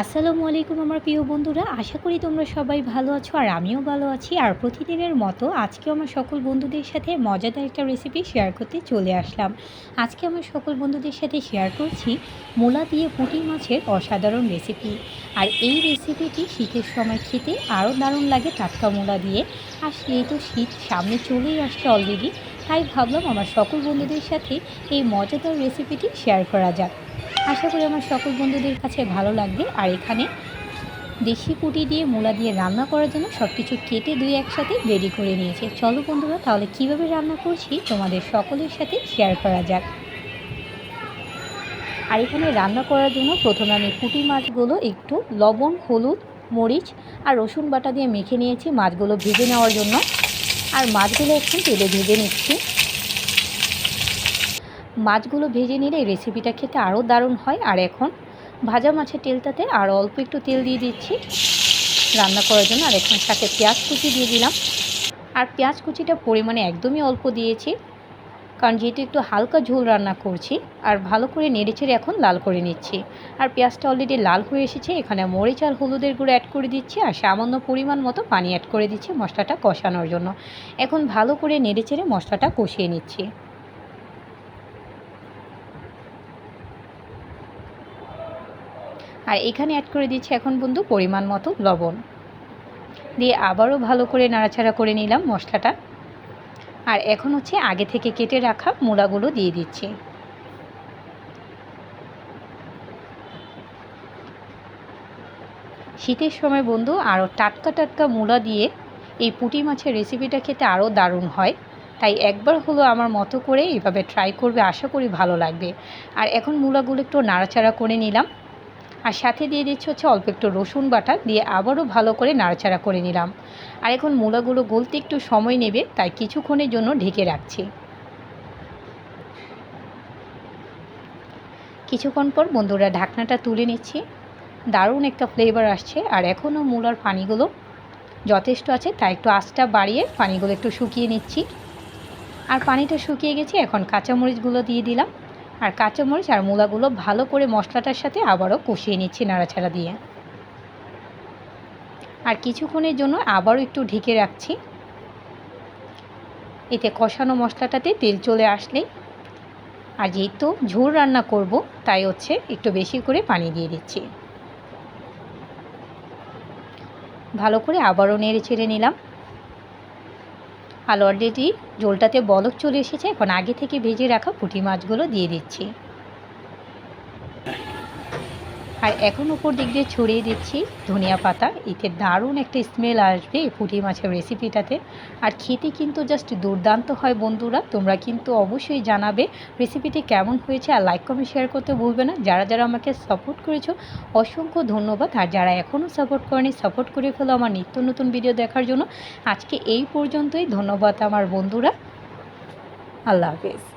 আসসালামু আলাইকুম আমার প্রিয় বন্ধুরা, আশা করি তোমরা সবাই ভালো আছো আর আমিও ভালো আছি। আর প্রতিদিনের মতো আজকে আমার সকল বন্ধুদের সাথে মজাদার একটা রেসিপি শেয়ার করতে চলে আসলাম। আজকে আমার সকল বন্ধুদের সাথে শেয়ার করছি মূলা দিয়ে পুঁটি মাছের অসাধারণ রেসিপি আর এই রেসিপিটি শীতের সময় খেতে আরও দারুণ লাগে টাটকা মূলা দিয়ে। আর তো শীত সামনে চলেই আসছে অলরেডি তাই ভাবলাম আমার সকল বন্ধুদের সাথে এই মজাদার রেসিপিটি শেয়ার করা যাক। আশা করি আমার সকল বন্ধুদের কাছে ভালো লাগবে। আর এখানে দেশি পুটি দিয়ে মূলা দিয়ে রান্না করার জন্য সব কিছু কেটে দুই একসাথে রেডি করে নিয়েছে। চলো বন্ধুরা, তাহলে কীভাবে রান্না করছি তোমাদের সকলের সাথে শেয়ার করা যাক। আর এখানে রান্না করার জন্য প্রথমে আমি পুঁটি মাছগুলো একটু লবণ, হলুদ, মরিচ আর রসুন বাটা দিয়ে মেখে নিয়েছি। মাছগুলো ভেজে নেওয়ার জন্য। আর মাছগুলো একটু তেলে ভেজে নিচ্ছি। মাছগুলো ভেজে নিলে রেসিপিটা খেতে আরও দারুণ হয়। আর এখন ভাজা মাছের তেলটাতে আর অল্প একটু তেল দিয়ে দিচ্ছি রান্না করার জন্য। আর এখন সাথে পেঁয়াজ কুচি দিয়ে দিলাম। আর পেঁয়াজ কুচিটা পরিমাণে একদমই অল্প দিয়েছি। কারণ যেহেতু একটু হালকা ঝোল রান্না করছি, আর ভালো করে নেড়েচেড়ে এখন লাল করে নিচ্ছি। আর পেঁয়াজটা অলরেডি লাল হয়ে এসেছে, এখানে মরিচ আর হলুদের গুঁড়ো অ্যাড করে দিচ্ছি, আর সামান্য পরিমাণ মতো পানি অ্যাড করে দিচ্ছি মশলাটা কষানোর জন্য। এখন ভালো করে নেড়েচেড়ে মশলাটা কষিয়ে নিচ্ছি। আর এখানে অ্যাড করে দিচ্ছি এখন বন্ধু পরিমাণ মতো লবণ। দিয়ে আবারও ভালো করে নাড়াচাড়া করে নিলাম মশলাটা। আর এখন হচ্ছে আগে থেকে কেটে রাখা মূলাগুলো দিয়ে দিচ্ছি। শীতের সময় বন্ধু আরও টাটকা টাটকা মূলা দিয়ে এই পুঁটি মাছের রেসিপিটা খেতে আরও দারুণ হয়। তাই একবার হলো আমার মতো করে এইভাবে ট্রাই করবে, আশা করি ভালো লাগবে। আর এখন মূলাগুলো একটু নাড়াচাড়া করে নিলাম। আর সাথে দিয়ে দিচ্ছি হচ্ছে অল্প একটু রসুন বাটা দিয়ে আবারও ভালো করে নাড়াচাড়া করে নিলাম। আর এখন মূলাগুলো গলতে একটু সময় নেবে, তাই কিছুক্ষণের জন্য ঢেকে রাখছি। কিছুক্ষণ পর বন্ধুরা ঢাকনাটা তুলে নিচ্ছি। দারুণ একটা ফ্লেভার আসছে, আর এখনও মূলার পানিগুলো যথেষ্ট আছে, তাই একটু আঁচটা বাড়িয়ে পানিগুলো একটু শুকিয়ে নিচ্ছি। আর পানিটা শুকিয়ে গেছে, এখন কাঁচামরিচগুলো দিয়ে দিলাম। আর কাঁচামরিচ আর মূলাগুলো ভালো করে মশলাটার সাথে আবারও কষিয়ে নিচ্ছি নাড়াচাড়া দিয়ে। আর কিছুক্ষণের জন্য আবারও একটু ঢেকে রাখছি। এতে কষানো মশলাটাতে তেল চলে আসলেই। আর যেহেতু ঝোল রান্না করব, তাই হচ্ছে একটু বেশি করে পানি দিয়ে দিচ্ছি। ভালো করে আবারও নেড়ে ছেড়ে নিলাম। আর অলরেডি ঝোলটাতে বলক চলে এসেছে। এখন আগে থেকে ভেজে রাখা পুঁটি মাছগুলো দিয়ে দিচ্ছি। আর এখন উপর দিক দিয়ে ছড়িয়ে দিচ্ছি ধনিয়া পাতা। এতে দারুণ একটা স্মেল আসবে এই পুঁটি মাছের রেসিপিটাতে আর খেতে কিন্তু জাস্ট দুর্দান্ত হয় বন্ধুরা। তোমরা কিন্তু অবশ্যই জানাবে রেসিপিটি কেমন হয়েছে আর লাইক কমেন্ট শেয়ার করতে ভুলবে না। যারা যারা আমাকে সাপোর্ট করেছ, অসংখ্য ধন্যবাদ। আর যারা এখনও সাপোর্ট করেনি সাপোর্ট করে ফেলো আমার নিত্য নতুন ভিডিও দেখার জন্য। আজকে এই পর্যন্তই। ধন্যবাদ আমার বন্ধুরা। আল্লাহ হাফেজ।